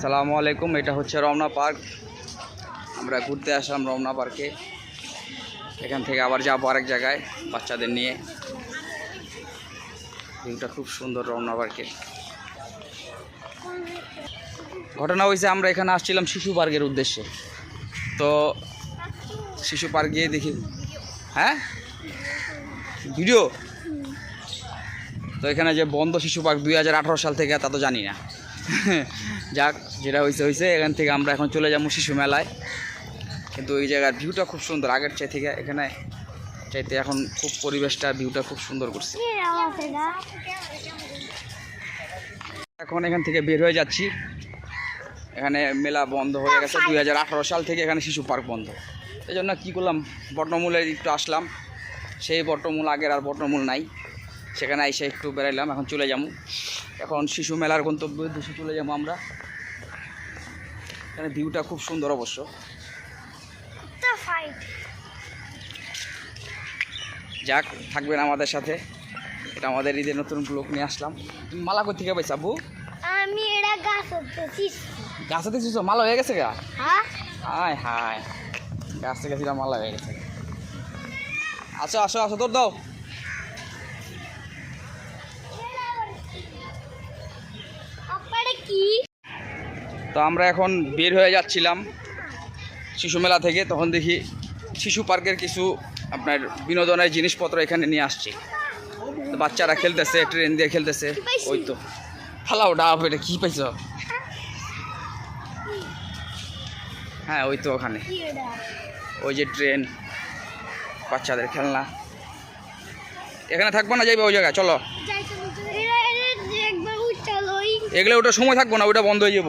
আসসালামু আলাইকুম, এটা হচ্ছে রমনা পার্ক। আমরা ঘুরতে আসলাম রমনা পার্কে। এখান থেকে আবার যাব আরেক জায়গায় বাচ্চাদের নিয়ে। ভিউটা খুব সুন্দর রমনা পার্কে। ঘটনা হয়েছে, আমরা এখানে আসছিলাম শিশু পার্কের উদ্দেশ্যে। তো শিশু পার্ক গিয়ে দেখি। হ্যাঁ? ভিডিও? তো এখানে যে বন্ধ শিশু পার্ক দুই হাজার আঠারো সাল থেকে, তা তো জানি না। যাক, যেটা হয়েছে হয়েছে এখান থেকে আমরা এখন চলে যাব শিশু মেলায়। কিন্তু ওই জায়গার ভিউটা খুব সুন্দর, আগের চাই থেকে এখানে চাইতে এখন খুব পরিবেশটা ভিউটা খুব সুন্দর করছে। এখন এখান থেকে বের হয়ে যাচ্ছি। এখানে মেলা বন্ধ হয়ে গেছে, দুই হাজার আঠারো সাল থেকে এখানে শিশু পার্ক বন্ধ। এই জন্য কী করলাম বটমূলে একটু আসলাম। সেই বটমূল আগের আর বটমূল নাই। সেখানে এসে একটু বেড়াইলাম, এখন চলে যাব। এখন শিশু মেলার গন্তব্য উদ্দেশ্যে চলে যাব আমরা। এখানে ভিউটা খুব সুন্দর অবশ্য। যাক থাকবেন আমাদের সাথে। এটা আমাদের ঈদের নতুন ব্লগ নিয়ে আসলাম। মালা কোথা থেকে পাইছো আবু আমি এটা গাছ হতেছি গাছে দেখছিস মালা হয়ে গেছে গা? হ্যাঁ? হায় হায় গাছ থেকে সেটা মালা হয়ে গেছে। আসো আসো আসো তোর দাও। কি? তো আমরা এখন বের হয়ে যাচ্ছিলাম শিশু মেলা থেকে তখন দেখি শিশু পার্কের কিছু আপনার বিনোদনের জিনিসপত্র এখানে নিয়ে আসছে। বাচ্চারা খেলতেছে ট্রেন দিয়ে খেলতেছে। ওই তো। ফালাও ডাব এটা কী পাইছ? হ্যাঁ ওই তো ওখানে। ওই যে ট্রেন বাচ্চাদের খেলনা। এখানে থাকব না যাইবে ওই জায়গায় চলো। এগুলো ওটা সময় থাকব না ওটা বন্ধ হয়ে যাব।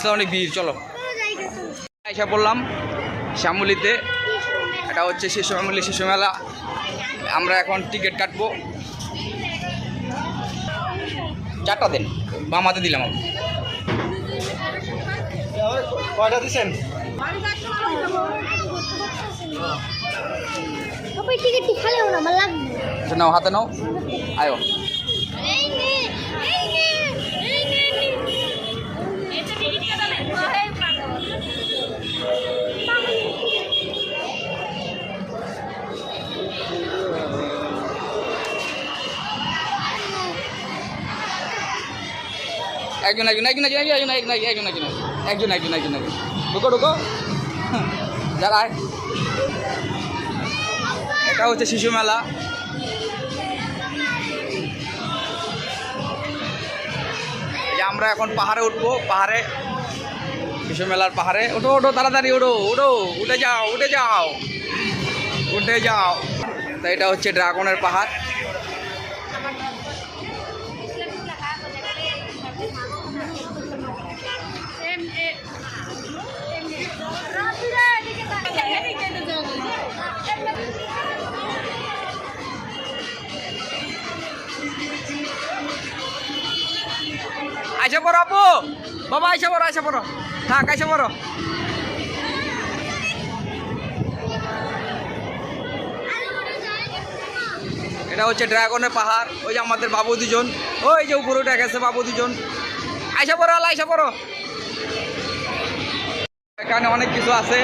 ইসলাম অনেক ভিড় চলো। এসে বললাম শ্যামলিতে। এটা হচ্ছে শিশু শ্যামলি শিশু মেলা। আমরা এখন টিকিট কাটবো। চারটা দিন বাম হাতে দিলাম আমি নাও হাতে নাও। আয়ো। একজন একজন একজন একজন একজন একজন একজন একজন একজন একজন একজন একজন একজন ঢুকো ঢুকো যারা এটা হচ্ছে শিশু মেলা আমরা এখন পাহাড়ে উঠবো পাহাড়ে শিশু মেলার পাহাড়ে। ওঠো ওঠো, তাড়াতাড়ি ওঠো ওঠো, উঠে যাও উঠে যাও উঠে যাও। তো এটা হচ্ছে ড্রাগনের পাহাড়। আইসা পড়ো আপু। বাবা, আইসা পড়ো আইসা পড়ো। থাক পড়ো এটা হচ্ছে ড্রাগনের পাহাড়, ওই যে আমাদের বাবু দুজন। ওই যে উপরে উঠে গেছে বাবু দুজন। আইসা পড়ো আল্লাহ, আইসা পড়ো এখানে অনেক কিছু আছে,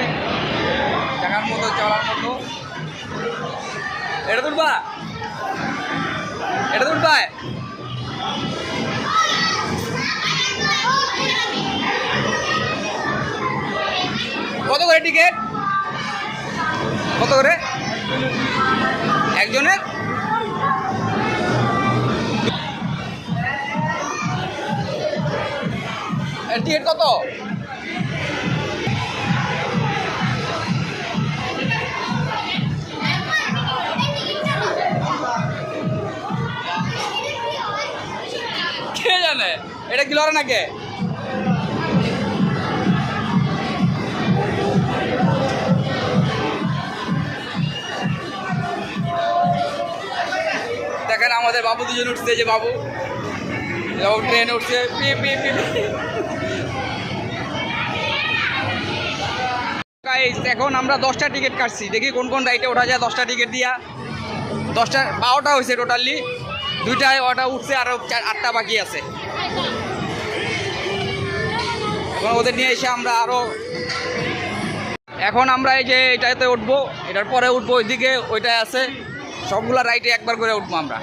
দেখার মতো, চলার মতো। এটা তুলবা এটা তুলবা করে টিকিট কত করে? একজনের? টিকিট কত? কে জানে? এটা কি লড়ে নাকি? দেখেন বাবু দুজন উঠছে যে বাবু। বাবু ট্রেনে উঠছে। পি পি পি। এখন আমরা দশটা টিকিট কাটছি। দেখি কোন কোন রাইটে ওঠা যায়। দশটা টিকিট দিয়া। দশটা, বারোটা হয়েছে টোটালি দুইটায় ওটা উঠছে আরও চার, আটটা বাকি আছে। এখন ওদের নিয়ে এসে আমরা আরও এখন আমরা এই যে এটাতে উঠবো। এটার পরে উঠবো। ওইদিকে ওইটায় আছে। সবগুলা রাইটে একবার করে উঠবো আমরা।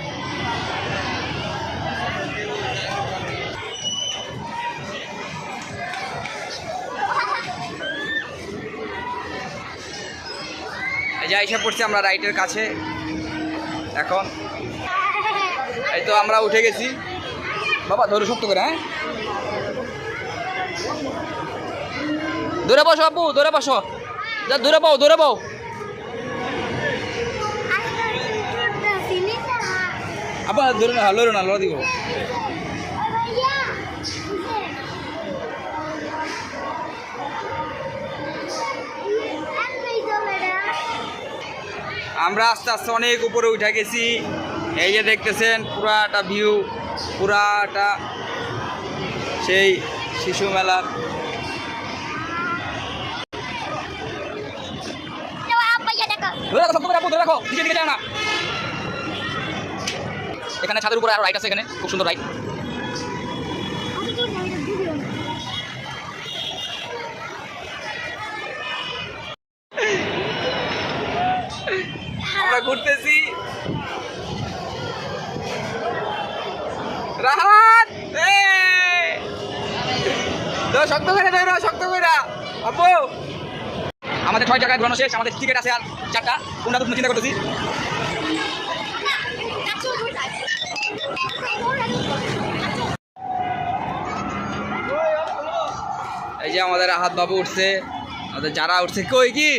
যে এসে পড়ছি আমরা রাইটের কাছে। এখন। এই তো আমরা উঠে গেছি। বাবা ধরে শক্ত করে হ্যাঁ? দূরে বসো আপু দূরে বসো। যা দূরে পাও দূরে পাও আপা না। লড়ো না লড় দিব আমরা আস্তে আস্তে অনেক উপরে উঠে গেছি। এই যে দেখতেছেন পুরাটা ভিউ পুরাটা সেই শিশু মেলার। না। এখানে ছাদের উপরে আরও রাইট আছে এখানে খুব সুন্দর রাইট আমরা ঘুরতেছি। রাহাত! শক্ত করে, ধরো, শক্ত করে। আপু আমাদের ছয় জায়গায় ঘোরানো শেষ, আমাদের টিকিট আছে আর চারটা। কোনটা তুমি চিন্তা করতেছি? এই যে আমাদের আহাত বাবু উঠছে। আমাদের যারা উঠছে, কই কি?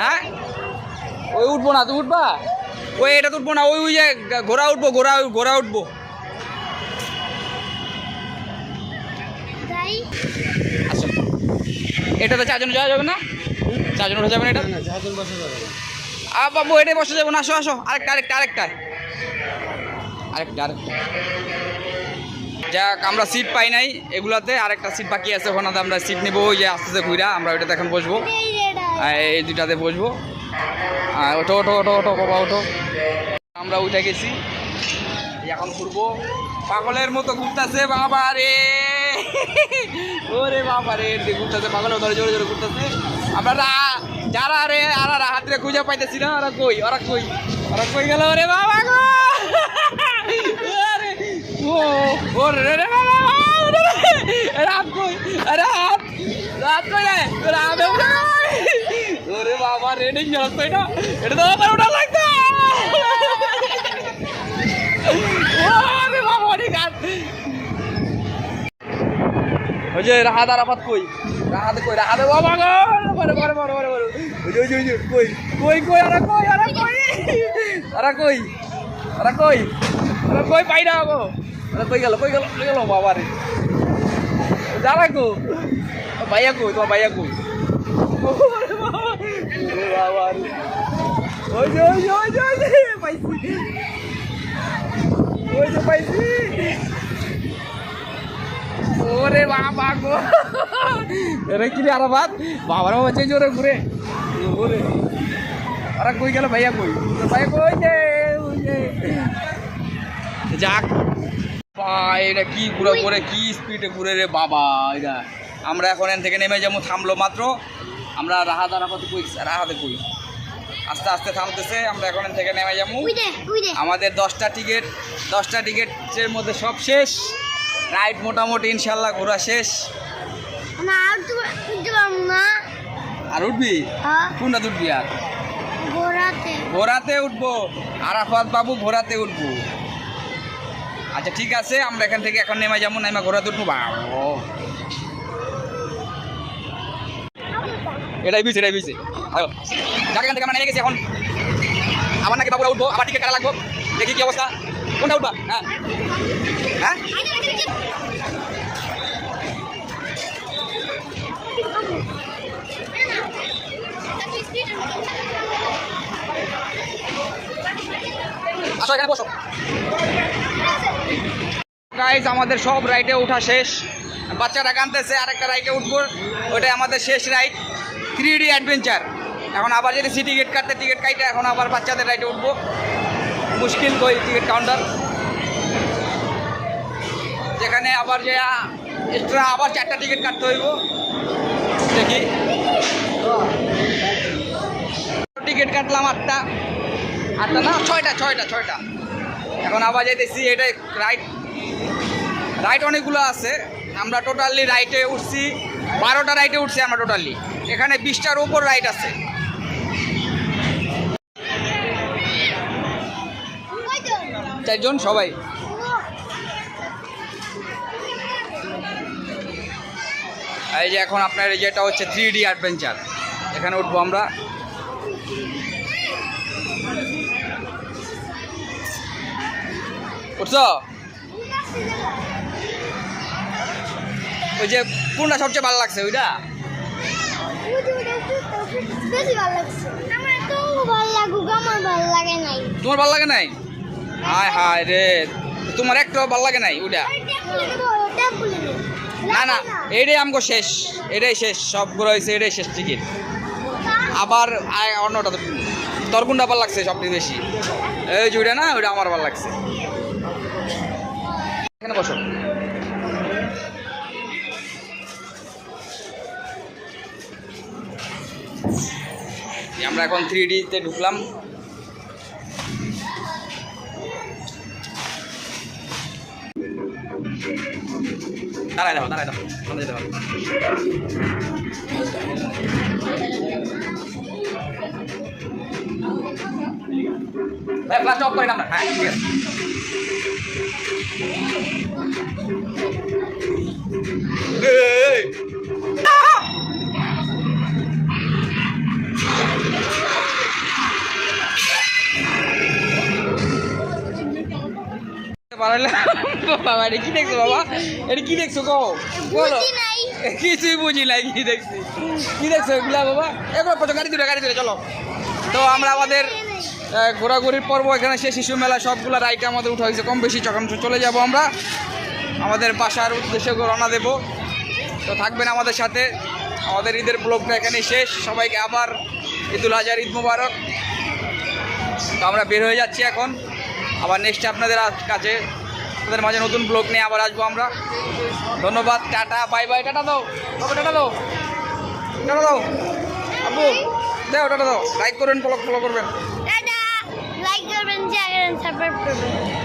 হ্যাঁ? ওই উঠবো না তুই উঠবা? ওই এটা তো উঠবো না ওই ওই যে ঘোড়া উঠবো ঘোড়া ঘোড়া উঠবো। আসো। এটাতে চারজন যাওয়া যাবে না? চারজন উঠে যাবে না এটা? আ বাবু এটাই বসে যাব না আসো আসো। আরেকটা আরেকটা আরেকটা। আরেকটা আরেকটা। যাক আমরা সিট পাই নাই এগুলাতে আরেকটা সিট বাকি আছে ওখানে আমরা সিট নেব ওই যে আস্তে আস্তে ঘুরা আমরা ওইটাতে এখন বসবো। এই দুটাতে বসবো। আর ওঠো ওঠো ওঠো ওঠো, বাবা, ওঠো। আমরা উঠে গেছি। এখন ঘুরবো। পাগলের মতো ঘুরতেছে, বাবা রে। ওরে বাবা রে ঘুরতেছে পাগলের ধরে জোরে জোরে ঘুরতেছে। আমরা যারা রে, আর হাত খুঁজে পাইতেছি না, ওরা কই? ওরা কই? ওরা কই গেল ওরে বাবা গো? ও রে রাত কই? রাত রাত কই রে? রাত ওরে বাবা রে ডিং গেল কই না? এটা তো ওটা লাগতো ওরে বাবা অনেক রাত ওই যে রাহাত আরাফাত কই? রাহাত কই? রাহাত বাবা গো বড় বড় বড় বড় বড় ওই যে, ওই যে কই? কই কই আরা কই আরা কই? আরা কই? আরা কই? আরা কই পাই না গো। আরা কই গেল কই গেল কই গেল বাবা রে? যারা কো ভাইয়া কই তোমার ভাইয়া কই? ওরে বাবা, ওরে বাবা রে। ওই যে ওই যে ওই যে ওই যে পাইছি ওই যে পাইছি ওরে বাবা গো এরে কি রে আর বাদ বাবার বাবা চেঞ্জ ওরে ঘুরে ওরে আরে কই গেল ভাইয়া কই ভাইয়া কই যে যাক এটা কি ঘুরে ঘুরে কি স্পিডে ঘুরে রে বাবা এটা আমরা এখন এখান থেকে নেমে যাব থামলো মাত্র আমরা রাহা দাঁড়াপাতে কই রাহাতে কই। আস্তে আস্তে থামতেছে আমরা এখন থেকে নেমে যাব। আমাদের দশটা টিকিট দশটা টিকিটের মধ্যে সব শেষ। রাইড মোটামুটি ইনশাল্লাহ ঘোরা শেষ। আর উঠবি? হ্যাঁ। কোনটা উঠবি আর? ঘোরাতে। ঘোরাতে উঠবো। আরাফাত বাবু ঘোরাতে উঠবো। আচ্ছা ঠিক আছে আমরা এখান থেকে এখন নেমে যাব নেমে ঘোরাতে উঠবো। বাবু এটাই বিছে এটাই বিছে যাক, এখান থেকে আমরা নেমে গেছি এখন। আবার নাকি বাবুরা উঠবো, আবার টিকিট কাটা লাগবো। দেখি কি অবস্থা। কোনটা উঠবা? হ্যাঁ। হ্যাঁ? আসো, এখানে বসো। গাইজ আমাদের সব রাইডে ওঠা শেষ। বাচ্চারা কানতেছে আরেকটা রাইডে উঠবো। ওটাই আমাদের শেষ রাইড থ্রি ডি অ্যাডভেঞ্চার এখন আবার যদি সি টিকিট কাটতে টিকিট কাটতে এখন আবার বাচ্চাদের রাইডে উঠবো। মুশকিল কই টিকিট কাউন্টার যেখানে আবার যে এক্সট্রা আবার চারটা টিকিট কাটতে হইব। দেখি। টিকিট কাটলাম আটটা। আটটা না? ছয়টা ছয়টা ছয়টা। এখন আবার যাইতেছি এটা রাইট রাইট অনেকগুলো আছে। আমরা টোটালি রাইটে উঠছি। বারোটা রাইটে উঠছি আমরা টোটালি এখানে বিশটার উপর রাইট আছে। চারজন? সবাই? এই যে এখন আপনার এই যেটা হচ্ছে থ্রি ডি অ্যাডভেঞ্চার এখানে উঠবো আমরা। উঠছো? ওই যে কোনটা সবচেয়ে ভালো লাগছে, ওইটা? তোমার ভালো লাগে নাই? হায় হায় রে, তোমার একটাও ভালো লাগে নাই, ওইটা? না না এটাই আমগো শেষ এটাই শেষ, সবগুলো হয়েছে এটাই শেষ টিকিট আবার অন্যটা তোর ভালো লাগছে সবচেয়ে বেশি? এই যে ওইটা না, ওইটা আমার ভালো লাগছে। এখানে বসো। আমরা এখন থ্রি ডিতে ঢুকলাম দাঁড়ায় দাও দাঁড়ায় দাও সামনে যেতে হবে ভাই ফ্লাশ অফ হ্যাঁ! বাড়াইলাম। বাবা এটা কি দেখছ বাবা? এটা কি দেখছ কো বলো। কিছুই বুঝি নাই কি দেখছি? কি দেখছ এগুলা বাবা? এবার কত গাড়ি দূরে গাড়ি দূরে চলো। তো আমরা আমাদের ঘোরাঘুরির পর্ব এখানে সে শিশু মেলা সবগুলো রাইটে আমাদের উঠা হয়েছে। কম বেশি চকাম চলে যাব আমরা। আমাদের বাসার উদ্দেশ্যে রওনা দেব। তো থাকবেন আমাদের সাথে। আমাদের ঈদের ব্লগটা এখানে শেষ। সবাইকে আবার ঈদুল হাজার ঈদ মুবারক। তো আমরা বের হয়ে যাচ্ছি এখন। আবার নেক্সট আপনাদের কাছে আপনাদের মাঝে নতুন ব্লগ নিয়ে আবার আসব আমরা। ধন্যবাদ, টাটা বাই বাই টাটা দাও। তবে টাটা দাও। টাটা দাও। আব্বু দাও, টাটা দাও। লাইক করবেন। ফলো ফলো করবেন লাইক করবেন সাবস্ক্রাইব করবেন।